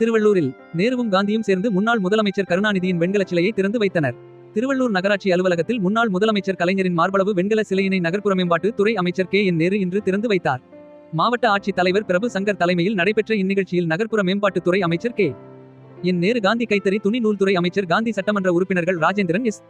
திருவள்ளூரில் நேருவும் காந்தியும் சேர்ந்து முன்னாள் முதலமைச்சர் கருணாநிதியின் வெண்கலச் சிலையை திறந்து வைத்தனர். திருவள்ளூர் நகராட்சி அலுவலகத்தில் முன்னாள் முதலமைச்சர் கலைஞரின் மார்பளவு வெண்கல சிலையினை நகர்ப்புற மேம்பாட்டு துறை அமைச்சர் கே. என். நேரு இன்று திறந்து வைத்தார். மாவட்ட ஆட்சித் தலைவர் பிரபு சங்கர் தலைமையில் நடைபெற்ற இந்நிகழ்ச்சியில் நகர்ப்புற மேம்பாட்டுத்துறை அமைச்சர் கே. என். நேரு காந்தி கைத்தறி துணி நூல்துறை அமைச்சர் காந்தி சட்டமன்ற உறுப்பினர்கள் ராஜேந்திரன் எஸ்.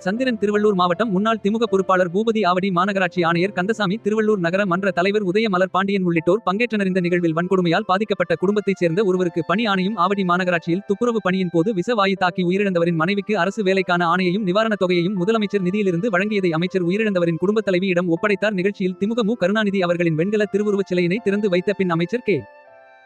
சந்திரன் திருவள்ளூர் மாவட்டம் முன்னாள் திமுக பொறுப்பாளர் பூபதி ஆவடி மாநகராட்சி ஆணையர் கந்தசாமி திருவள்ளூர் நகர மன்ற தலைவர் உதயமலர் பாண்டியன் உள்ளிட்டோர் பங்கேற்றனர் இந்த நிகழ்வில் வன்கொடுமையால் பாதிக்கப்பட்ட குடும்பத்தைச் சேர்ந்த ஒருவருக்கு பணி ஆணையும் ஆவடி மாநகராட்சியில் துப்புரவு பணியின் போது விசவாயு தாக்கி உயிரிழந்தவரின் மனைவிக்கு அரசு வேலைக்கான ஆணையையும் நிவாரணத் தொகையையும் முதலமைச்சர் நிதியிலிருந்து வழங்கியதை அமைச்சர் உயிரிழந்தவரின் குடும்பத் தலைவியிடம் ஒப்படைத்தார். நிகழ்ச்சியில் திமுக மு. கருணாநிதி அவர்களின் வெண்கல திருவுருவச் சிலையினை திறந்து வைத்த பின் அமைச்சர் கே.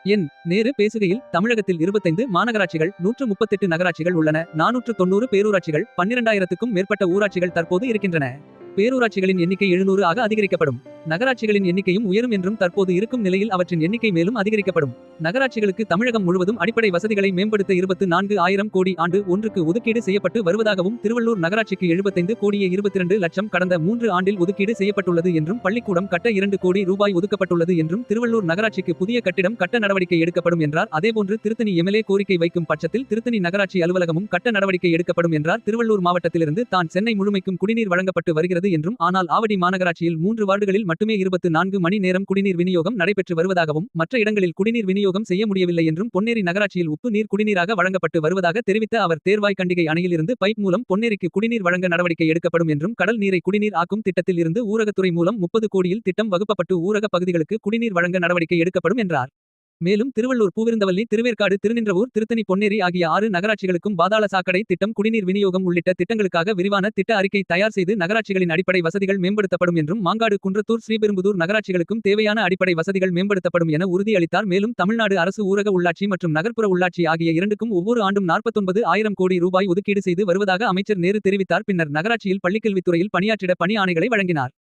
என் நேரு பேசுகையில் தமிழகத்தில் இருபத்தைந்து மாநகராட்சிகள் நூற்று முப்பத்தெட்டு நகராட்சிகள் உள்ளன. நானூற்று தொண்ணூறு பேரூராட்சிகள் பன்னிரண்டாயிரத்துக்கும் மேற்பட்ட ஊராட்சிகள் தற்போது இருக்கின்றன. பேரூராட்சிகளின் எண்ணிக்கை எழுநூறு ஆக அதிகரிக்கப்படும். நகராட்சிகளின் எண்ணிக்கையும் உயரும் என்றும் தற்போது இருக்கும் நிலையில் அவற்றின் எண்ணிக்கை மேலும் அதிகரிக்கப்படும். நகராட்சிகளுக்கு தமிழகம் முழுவதும் அடிப்படை வசதிகளை மேம்படுத்த இருபத்து நான்கு ஆயிரம் கோடி ஆண்டு ஒன்றுக்கு ஒதுக்கீடு செய்யப்பட்டு வருவதாகவும் திருவள்ளூர் நகராட்சிக்கு எழுபத்தைந்து கோடியே இருபத்தி இரண்டு லட்சம் கடந்த மூன்று ஆண்டில் ஒதுக்கீடு செய்யப்பட்டுள்ளது என்றும் பள்ளிக்கூடம் கட்ட இரண்டு கோடி ரூபாய் ஒதுக்கப்பட்டுள்ளது என்றும் திருவள்ளூர் நகராட்சிக்கு புதிய கட்டிடம் கட்ட நடவடிக்கை எடுக்கப்படும் என்றார். அதேபோன்று திருத்தணி எம்எல்ஏ கோரிக்கை வைக்கும் பட்சத்தில் திருத்தணி நகராட்சி அலுவலகமும் கட்ட நடவடிக்கை எடுக்கப்படும் என்றார். திருவள்ளூர் மாவட்டத்திலிருந்து தான் சென்னை முழுமைக்கும் குடிநீர் வழங்கப்பட்டு வருகிறது என்றும் ஆனால் ஆவடி மாநகராட்சியில் மூன்று வார்டுகளில் மட்டுமே இருபத்து நான்கு மணி நேரம் குடிநீர் விநியோகம் நடைபெற்று வருவதாகவும் மற்ற இடங்களில் குடிநீர் விநியோகம் செய்ய முடியவில்லை என்றும் பொன்னேரி நகராட்சியில் உப்பு நீர் குடிநீராக வழங்கப்பட்டு வருவதாக தெரிவித்த அவர் தேர்வாய் கண்டிகை அணையிலிருந்து பைப் மூலம் பொன்னேரிக்கு குடிநீர் வழங்க நடவடிக்கை எடுக்கப்படும் என்றும் கடல் நீரை குடிநீர் ஆக்கும் திட்டத்தில் இருந்து ஊரகத்துறை மூலம் முப்பது கோடியில் திட்டம் வகுப்பப்பட்டு ஊரக பகுதிகளுக்கு குடிநீர் வழங்க நடவடிக்கை எடுக்கப்படும் என்றார். மேலும் திருவள்ளூர் பூவிருந்தவல்லி திருவேற்காடு திருநின்றவூர் திருத்தணி பொன்னேரி ஆகிய ஆறு நகராட்சிகளுக்கும் பாதாள சாக்கடை திட்டம் குடிநீர் விநியோகம் உள்ளிட்ட திட்டங்களுக்காக விரிவான திட்ட அறிக்கை தயார் செய்து நகராட்சிகளின் அடிப்படை வசதிகள் மேம்படுத்தப்படும் என்றும் மாங்காடு குன்றத்தூர் ஸ்ரீபெரும்புதூர் நகராட்சிகளுக்கும் தேவையான அடிப்படை வசதிகள் மேம்படுத்தப்படும் என உறுதியளித்தார். மேலும் தமிழ்நாடு அரசு ஊரக உள்ளாட்சி மற்றும் நகர்ப்புற உள்ளாட்சி ஆகிய இரண்டுக்கும் ஒவ்வொரு ஆண்டும் நாற்பத்தொன்பது ஆயிரம் கோடி ரூபாய் ஒதுக்கீடு செய்து வருவதாக அமைச்சர் நேரு தெரிவித்தார். பின்னர் நகராட்சியில் பள்ளிக்கல்வித்துறையில் பணியாற்றிட பணி ஆணைகளை வழங்கினார்.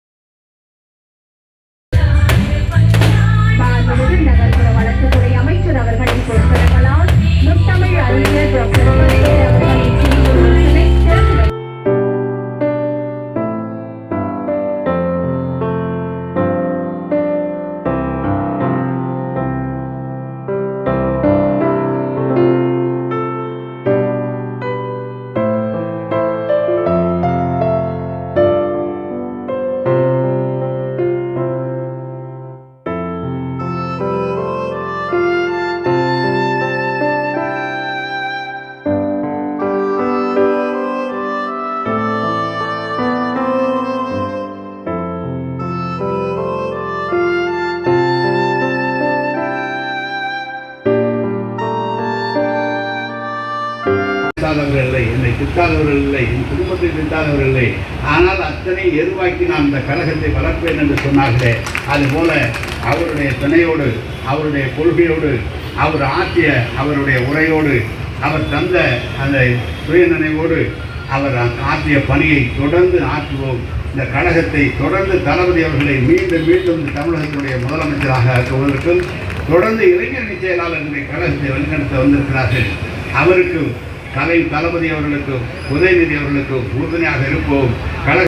மாண்புமிகு நகர்ப்புற வழக்குத்துறை அமைச்சர் அவர்களின் பொறுப்பிடங்களால் முத்தமிழ் அறிஞர் டாக்டர் கலைஞர் அவர்களின் இல்லை இல்லை என் குடும்பத்தை திட்டாதவர்கள் இல்லை. ஆனால் அத்தனை எருவாக்கி நான் இந்த கழகத்தை வளர்ப்பேன் என்று சொன்னார்களே. அதுபோல அவருடைய துணையோடு அவருடைய கொள்கையோடு அவர் ஆற்றிய அவருடைய உரையோடு அவர் தந்த அந்த சுயநினைவோடு அவர் ஆற்றிய பணியை தொடர்ந்து ஆற்றுவோம். இந்த கழகத்தை தொடர்ந்து தளபதி அவர்களை மீண்டும் மீண்டும் தமிழகத்தினுடைய முதலமைச்சராக ஆக்குவதற்கும் தொடர்ந்து இளைஞர் செயலாளர் கழகத்தை வழிநடத்த வந்திருக்கிறார்கள். அவருக்கு கலை தளபதி அவர்களுக்கும் உதயநிதி அவர்களுக்கும் உறுதுணையாக இருப்போம். கழக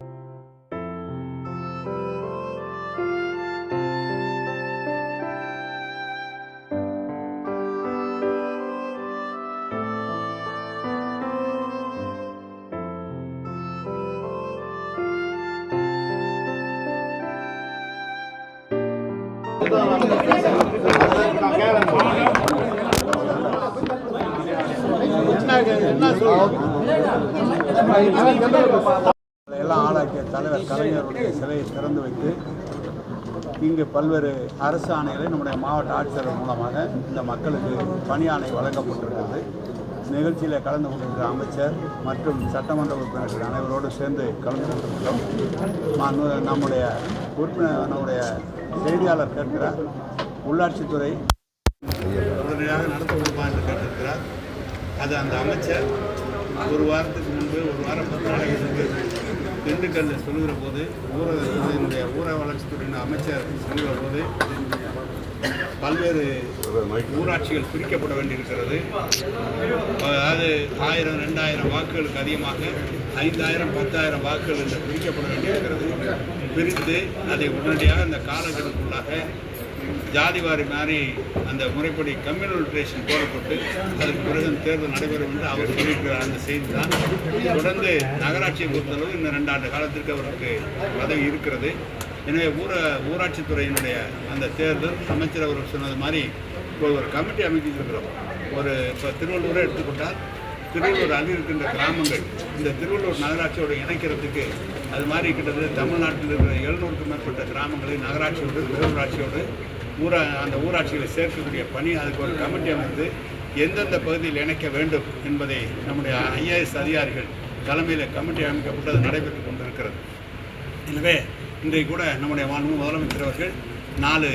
எல்லாம் ஆளாக்கிய தலைவர் கலைஞருடைய சிலையை திறந்து வைத்து இங்கு பல்வேறு அரசு ஆணைகளை நம்முடைய மாவட்ட ஆட்சியர் மூலமாக இந்த மக்களுக்கு பணி ஆணை வழங்கப்பட்டிருக்கிறது. நிகழ்ச்சியில் கலந்து கொண்டிருக்கிற அமைச்சர் மற்றும் சட்டமன்ற உறுப்பினர்கள் அனைவரோடு சேர்ந்து கலந்து கொண்டிருக்கிறோம். நம்முடைய உறுப்பினர் நம்முடைய செய்தியாளர் கேட்கிறார். உள்ளாட்சித்துறை உடனடியாக நடத்த முடியுமா என்று கேட்டிருக்கிறார். அது அந்த அமைச்சர் ஒரு வாரத்துக்கு முன்பு ஒரு வாரம் பத்து நாளைக்கு முன்பு திண்டுக்கல்லில் சொல்லுகிற போது ஊரக இதனுடைய ஊரக வளர்ச்சித்துறையின் அமைச்சர் சொல்லுகிற போது பல்வேறு ஊராட்சிகள் பிரிக்கப்பட வேண்டியிருக்கிறது. அதாவது ஆயிரம் ரெண்டாயிரம் வாக்குகளுக்கு அதிகமாக ஐந்தாயிரம் பத்தாயிரம் வாக்குகள் என்று பிரிக்கப்பட வேண்டியிருக்கிறது. பிரித்து அதை உடனடியாக இந்த காலக்கெடுக்குள்ளாக ஜாதிவாரி மாதிரி அந்த முறைப்படி கம்யூனல்ட்ரேஷன் போடப்பட்டு அதுக்கு பிறகு தேர்தல் நடைபெறும் என்று அவர் சொல்லியிருக்கிறார். அந்த செய்தி தான் தொடர்ந்து நகராட்சியை பொறுத்தளவு இந்த ரெண்டாண்டு காலத்திற்கு அவருக்கு பதவி இருக்கிறது. எனவே ஊர ஊராட்சித்துறையினுடைய அந்த தேர்தல் அமைச்சர் அவர்கள் சொன்னது மாதிரி இப்போ ஒரு கமிட்டி அமைச்சிருக்கிறோம் ஒரு இப்போ திருவள்ளூரை எடுத்துக்கொண்டால் திருவள்ளூர் அருகில் இருக்கின்ற கிராமங்கள் இந்த திருவள்ளூர் நகராட்சியோடு இணைக்கிறதுக்கு அது மாதிரி கிட்டத்தட்ட தமிழ்நாட்டில் இருக்கிற எழுநூறுக்கும் மேற்பட்ட கிராமங்களை நகராட்சியோடு பேரூராட்சியோடு ஊரா அந்த ஊராட்சிகளை சேர்க்கக்கூடிய பணி அதுக்கு ஒரு கமிட்டி அமைத்து எந்தெந்த பகுதியில் இணைக்க வேண்டும் என்பதை நம்முடைய ஐஏஎஸ் அதிகாரிகள் தலைமையில் கமிட்டி அமைக்கப்பட்டு அது நடைபெற்று கொண்டிருக்கிறது. எனவே இன்றைக்கு கூட நம்முடைய மாண்பு முதலமைச்சர் அவர்கள் நாலு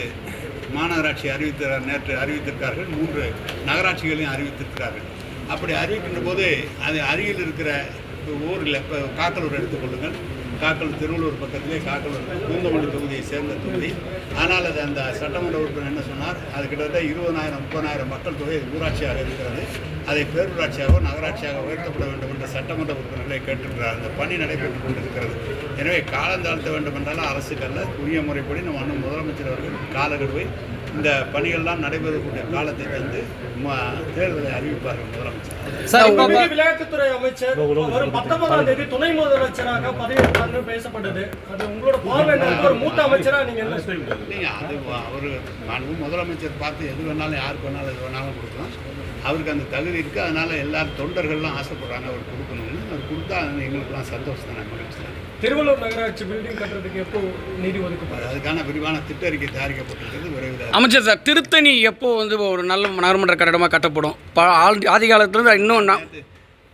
மாநகராட்சி அறிவித்த நேற்று அறிவித்திருக்கார்கள் மூன்று நகராட்சிகளையும் அறிவித்திருக்கிறார்கள். அப்படி அறிவிக்கின்ற போது அது அருகில் இருக்கிற ஊரில் இப்போ காக்கலூர் எடுத்துக்கொள்ளுங்கள் காக்கல் திருவள்ளூர் பக்கத்திலே காக்கலூர் பூந்தமல்லி தொகுதியை சேர்ந்த தொகுதி. ஆனால் அது அந்த சட்டமன்ற உறுப்பினர் என்ன சொன்னார்? அது கிட்டத்தட்ட இருபதாயிரம் முப்பதாயிரம் மக்கள் தொகை ஊராட்சியாக இருக்கிறது. அதை பேரூராட்சியாகவோ நகராட்சியாக உயர்த்தப்பட வேண்டும் என்ற சட்டமன்ற உறுப்பினர்களை கேட்டிருக்கிறார். அந்த பணி நடைபெற்றுக் கொண்டிருக்கிறது. எனவே காலந்தாழ்த்த வேண்டும் என்றாலும் அரசுக்கல்ல உரிய முறைப்படி நம்ம அண்ணன் முதலமைச்சர் அவர்கள் காலகடுவை இந்த பணிகள்லாம் நடைபெறக்கூடிய காலத்தை தந்து ம- தேர்தலை அறிவிப்பார்கள் முதலமைச்சர். விளையாட்டுத்துறை அமைச்சர் வரும் பத்தொன்பதாம் தேதி துணை முதலமைச்சராக பேசப்பட்டது. அது உங்களோட பார்வை? ஒரு மூத்த அமைச்சரா நீங்க என்ன இல்லைங்க அது அவர் முதலமைச்சர் பார்த்து எது வேணாலும் யாருக்கு வேணாலும் எது வேணாலும் கொடுக்கலாம். அவருக்கு அந்த தகுதி இருக்குது அதனால் எல்லாரும் தொண்டர்கள்லாம் ஆசைப்படுறாங்க அவர் கொடுக்கணும்னு. அவர் கொடுத்தா எங்களுக்குலாம் சந்தோஷம் தானே மகிழ்ச்சி திருவள்ளூர் நகராட்சி பில்டிங் கட்டுறதுக்கு எப்போ நிதி ஒதுக்கப்படும் அதுக்கான விரிவான திட்ட அறிக்கை தயாரிக்கப்பட்டிருக்கிறது விரைவில் அமைச்சர் சார் திருத்தணி எப்போ வந்து ஒரு நல்ல நகர்மன்ற கட்டடமாக கட்டப்படும்? ப ஆதி காலத்துலேருந்து இன்னும்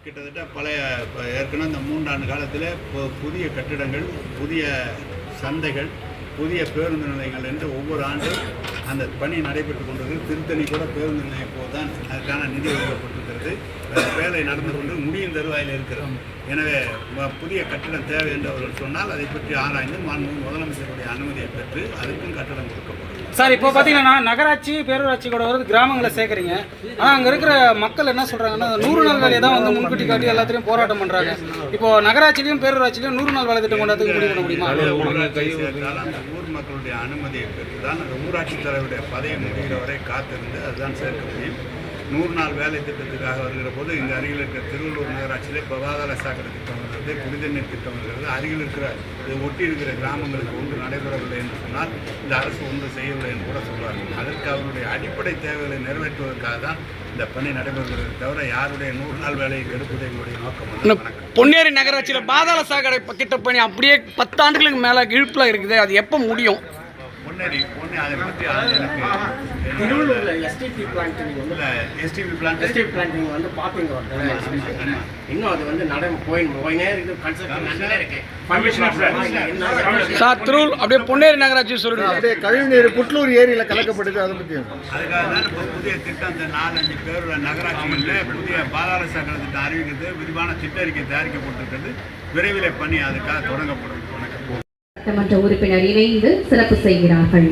கிட்டத்தட்ட பழைய இப்ப ஏற்கனவே இந்த மூன்றாண்டு காலத்தில் பு- புதிய கட்டிடங்கள் புதிய சந்தைகள் புதிய பேருந்து நிலையங்கள் என்று ஒவ்வொரு ஆண்டும் அந்த பணி நடைபெற்று கொண்டது திருத்தணி கூட பேருந்து நிலையம் போது தான் அதுக்கான நிதி ஒதுக்கப்பட்டிருக்கிறது. அஹ் வேலை நடந்து கொண்டு முடியும் தருவாயில் இருக்கிறது எனவே புதிய கட்டிடம் தேவை என்று அவர்கள் சொன்னால் அதை பற்றி ஆராய்ந்து மாண்பு முதலமைச்சருடைய அனுமதியை பெற்று அதுக்கும் கட்டடம் கொடுக்கப்படும். சார் இப்போ பார்த்தீங்கன்னா நகராட்சி பேரூராட்சி கூட வந்து கிராமங்களை சேர்க்குறீங்க. ஆனால் அங்கே இருக்கிற மக்கள் என்ன சொல்கிறாங்கன்னா நூறு நாள் வேலையை தான் வந்து முன்கூட்டி காட்டி எல்லாத்துலேயும் போராட்டம் பண்ணுறாங்க இப்போ நகராட்சிலையும் பேரூராட்சிலையும் நூறு நாள் வேலை திட்டம் கொண்டாந்து முடிவு பண்ண முடியுமா? அந்த ஊர் மக்களுடைய அனுமதியை பெற்று தான் அந்த ஊராட்சி தலைவருடைய பதவி முடிகிற வரை காத்திருந்து அதுதான் சேர்க்க முடியும். நூறு நாள் வேலை திட்டத்துக்காக வருகிற போது இங்கே அருகில் இருக்கிற திருவள்ளூர் நகராட்சியிலே பவாதார சாக்கடை திட்டம் வருகிறது நீர் திட்டம் வருகிறது அருகில் இருக்கிற இது ஒட்டி இருக்கிற கிராமங்களுக்கு ஒன்று நடைபெறவில்லை என்று சொன்னால் இந்த அரசு ஒன்று செய்யவில்லை என்று கூட சொல்வார்கள். அதற்கு அவருடைய அடிப்படை தேவைகளை நிறைவேற்றுவதற்காக தான் இந்த பணி நடைபெறுகிறது தவிர யாருடைய நூறு நாள் வேலையை கெடுப்பது எங்களுடைய நோக்கம் பொன்னேரி நகராட்சியில் பாதாள சாக்கடை திட்ட கிட்ட பணி அப்படியே பத்தாண்டுகளுக்கு மேலே இழுப்பில் இருக்குது. அது எப்போ முடியும்? அதை பற்றி எனக்கு திருவள்ளூர்ல எஸ்டிபி பிளான்ட் வந்து எஸ்டிபி பிளான்ட் எஸ்டிபி பிளான்ட் வந்து பாப்பீங்க ஒரு. இன்னும் அது வந்து நடை போய் போயினே இருக்கு கன்ஸ்ட்ரக்ஷன் நடந்தே இருக்கு. சார் திருவள்ளூர் அப்படியே பொன்னேரி நகராட்சி சொல்லுங்க. அப்படியே கழிவுநீர் புட்லூர் ஏரியில் கலக்கப்படுது அதை பற்றி அதுக்காக தான் இப்போ புதிய திட்டம் இந்த நாலஞ்சு பேருள்ள நகராட்சிகளில் புதிய பாதாள சாக்கடை திட்டம் அறிவிக்கிறது விரிவான திட்ட அறிக்கை தயாரிக்கப்பட்டிருக்கிறது. விரைவில் பணி அதுக்காக தொடங்கப்படும். சட்டமன்ற உறுப்பினர் இணைந்து சிறப்பு செய்கிறார்கள்.